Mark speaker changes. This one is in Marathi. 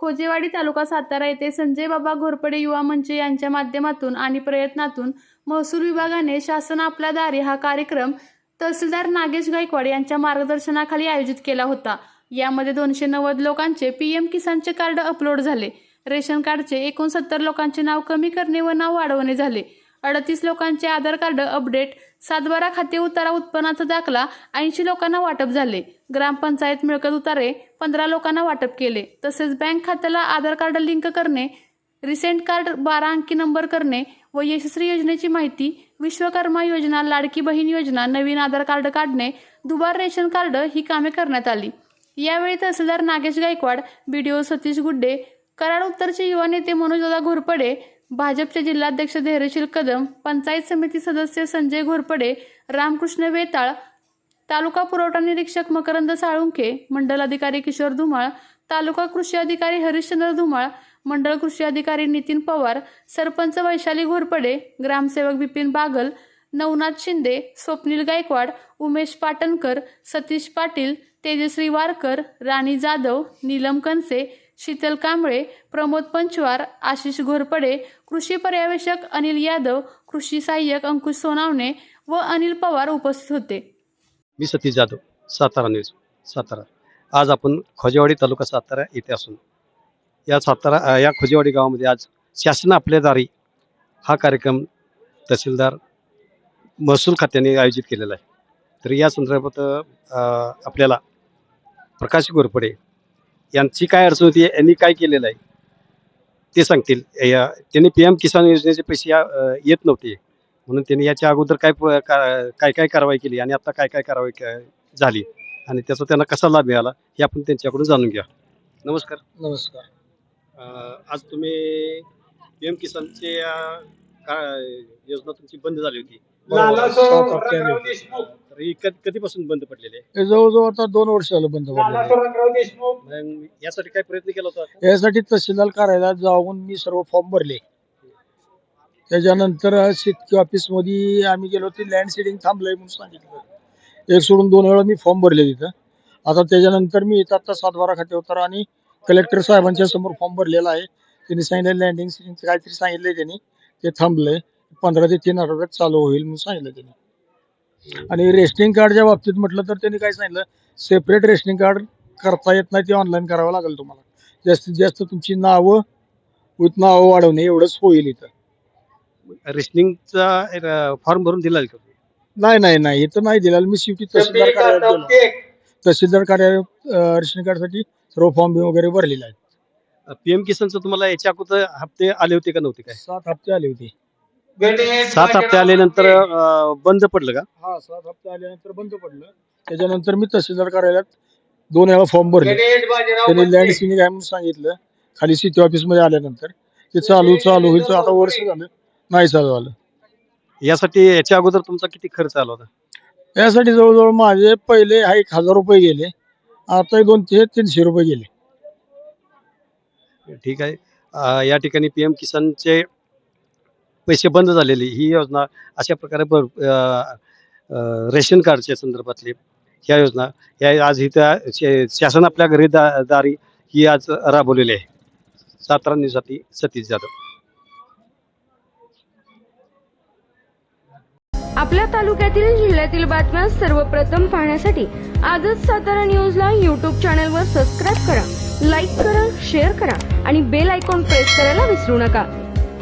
Speaker 1: खोजेवाडी तालुका सातारा येथे संजय बाबा घोरपडे युवा मंच यांच्या माध्यमातून आणि प्रयत्नातून महसूल विभागाने शासन आपल्या दारी हा कार्यक्रम तहसीलदार नागेश गायकवाड यांच्या मार्गदर्शनाखाली आयोजित केला होता. यामध्ये दोनशे नव्वद लोकांचे पी एम किसानचे कार्ड अपलोड झाले. रेशन कार्डचे एकोणसत्तर लोकांचे नाव कमी करणे व नाव वाढवणे झाले. अडतीस लोकांचे आधार कार्ड अपडेट सातबारा खाते उतारा उत्पन्नाचा दाखला ऐंशी लोकांना वाटप झाले. ग्रामपंचायत मिळकत उतारे पंधरा लोकांना वाटप केले. तसेच बँक खात्याला आधार कार्ड लिंक करणे रिसेंट कार्ड बारा अंकी नंबर करणे व यशस्वी योजनेची माहिती विश्वकर्मा योजना लाडकी बहीण योजना नवीन आधार कार्ड काढणे दुबार रेशन कार्ड ही कामे करण्यात आली. यावेळी तहसीलदार Nagesh Gaikwad B D O Satish Gudde Karad उत्तरचे युवा नेते मनोजदादा घोरपडे भाजपचे जिल्हाध्यक्ष धैर्यशील कदम पंचायत समिती सदस्य संजय घोरपडे रामकृष्ण वेताळ तालुका पुरवठा निरीक्षक मकरंद साळुंखे मंडल अधिकारी किशोर धुमाळ तालुका कृषी अधिकारी हरिश्चंद्र धुमाळ मंडळ कृषी अधिकारी नितीन पवार सरपंच वैशाली घोरपडे ग्रामसेवक बिपिन बागल नवनाथ शिंदे स्वप्नील गायकवाड उमेश पाटणकर सतीश पाटील तेजश्री वारकर राणी जाधव नीलम कनसे शीतल कांबळे प्रमोद पंचवार आशिष घोरपडे कृषी पर्यवेक्षक अनिल यादव कृषी सहाय्यक अंकुश सोनावणे व अनिल पवार उपस्थित होते.
Speaker 2: मी सतीश जाधव सातारा न्यूज सातारा. आज आपण खोजेवाडी तालुका सातारा येथे असून या सातारा या खोजेवाडी गावामध्ये आज शासन आपल्या दारी हा कार्यक्रम तहसीलदार महसूल खात्याने आयोजित केलेला आहे. तर या संदर्भात आपल्याला प्रकाश गोरपडे यांची काय अडचण होती यांनी काय केलेलं आहे? ते सांगतील. या त्यांनी पी एम किसान योजनेचे पैसे येत नव्हते. म्हणून त्यांनी याच्या अगोदर काय प- का- काय काय कारवाई केली आणि आता काय काय कारवाई क- झाली आणि त्याचा त्यांना कसा लाभ मिळाला हे आपण त्यांच्याकडून जाणून घ्या. नमस्कार.
Speaker 3: नमस्कार.
Speaker 2: आज तुम्ही पी एम किसानचे योजना तुमची बंद झाली होती. तर ही कध- कधीपासून बंद पडलेली आहे?
Speaker 3: हे जवळजवळ आता दोन वर्ष झालं बंद पडलेलं
Speaker 2: मग यासाठी काय प्रयत्न केला होता?
Speaker 3: यासाठी तहसीलदार कार्यालयात जाऊन मी सर्व फॉर्म भरले. त्याच्यानंतर शेतकी ऑफिसमध्ये आम्ही गेलो ते लँड सीडिंग थांबलंय म्हणून सांगितलं. एक सोडून दोन वेळा मी फॉर्म भरले तिथं. आता त्याच्यानंतर मी इथं आता सातबारा खाते उतारा आणि कलेक्टर साहेबांच्या समोर फॉर्म भरलेला आहे. त्यांनी सांगितलं लँडिंग सीडिंगचं काहीतरी सांगितलंय त्यांनी. ते थांबलंय. पंधरा ते तीन आठवड्यात चालू होईल म्हणून सांगितलं त्यांनी. आणि रेशनिंग कार्डच्या बाबतीत म्हटलं तर त्यांनी काय सांगितलं? सेपरेट रेशनिंग कार्ड करता येत नाही ते ऑनलाईन करावं लागेल तुम्हाला. जास्तीत जास्त तुमची नावं विथ नावं वाढवणे एवढंच होईल इथं.
Speaker 2: रेशनिंगचा फॉर्म भरून दिला का
Speaker 3: नाही नाही नाही इथं नाही दिलेलं. मी शेवटी तहसीलदार कार्यालयात गेलो. तहसीलदार कार्यालयात अं, रेशन कार्डसाठी सर्व फॉर्म वगैरे भरलेले आहेत.
Speaker 2: पी एम किसानचं तुम्हाला याच्या अगोदर हप्ते आले होते का नव्हते काय?
Speaker 3: सात हप्ते आले होते.
Speaker 2: सात हप्ते आल्यानंतर अं, बंद पडलं का?
Speaker 3: हा सात हप्ते आल्यानंतर बंद पडलं. त्याच्यानंतर मी तहसीलदार कार्यालयात दोन वेळा फॉर्म भरले. त्यांनी लँड सिनिंग आहे म्हणून सांगितलं. खाली सिटी ऑफिसमध्ये आल्यानंतर. ते चालू चालू होईल आता वर्ष झालं. नाही चालू झालं
Speaker 2: यासाठी याच्या अगोदर तुमचा किती खर्च आला होता?
Speaker 3: यासाठी जवळजवळ माझे पहिले हा एक हजार रुपये गेले. आता दोन ते तीनशे रुपये गेले.
Speaker 2: ठीक आहे. अं, या ठिकाणी पी एम किसानचे पैसे बंद झालेली. ही योजना अशा प्रकारे भर रेशन कार्डच्या संदर्भातली ह्या योजना. या आज ही त्या शासन आपल्या घरी दा दारी ही आज राबवलेली आहे. सातारा न्यूजसाठी सतीश जाधव.
Speaker 4: आपल्या तालुक्यातील जिल्ह्यातील बातम्या सर्वप्रथम पाहण्यासाठी आजच सातारा न्यूजला यूट्यूब चॅनलवर सबस्क्राईब करा लाईक करा शेअर करा आणि बेल आयकॉन प्रेस करायला विसरू नका.